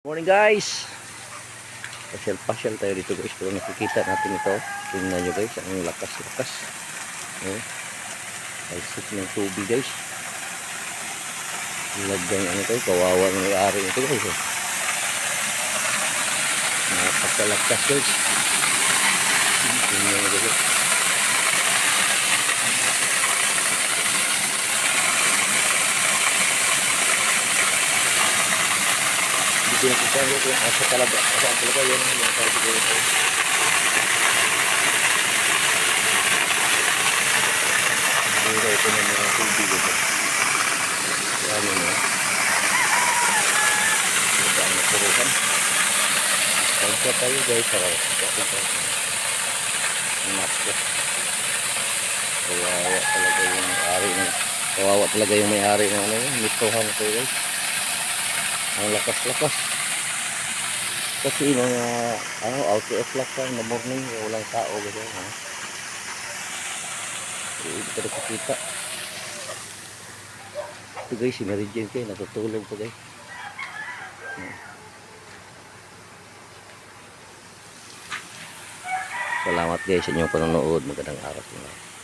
Morning guys! Pasyal-pasyal tayo dito guys. Pero nakikita natin ito. Tingnan nyo guys. Ang lakas-lakas. Oh. Talsik ng tubig guys. Lagyan ano tayo. Kawawa ng may-ari ito guys. Oh. Napakalakas guys. Tingnan nyo guys. Kita nyo kung asa talaga. Asa talaga yun. Yung talaga yun. Dito ito ng mga tubig ito. Yun yun. Ito ang naturukan. Kaya tayo guys. Sarap. Ito ito. Nasko. Kawawa talaga yung may-ari ng kawawa talaga yung may-ari ng ano yun. Mituhan ito guys. Ang lakas-lakas. Kasi mga ano, out of luck pa in the morning, walang tao gano'n. Ha? Hindi ka nakikita. Ito guys, si Mary Jane kayo, natutulog pa guys. Salamat guys sa inyong panonood. Magandang araw inyo.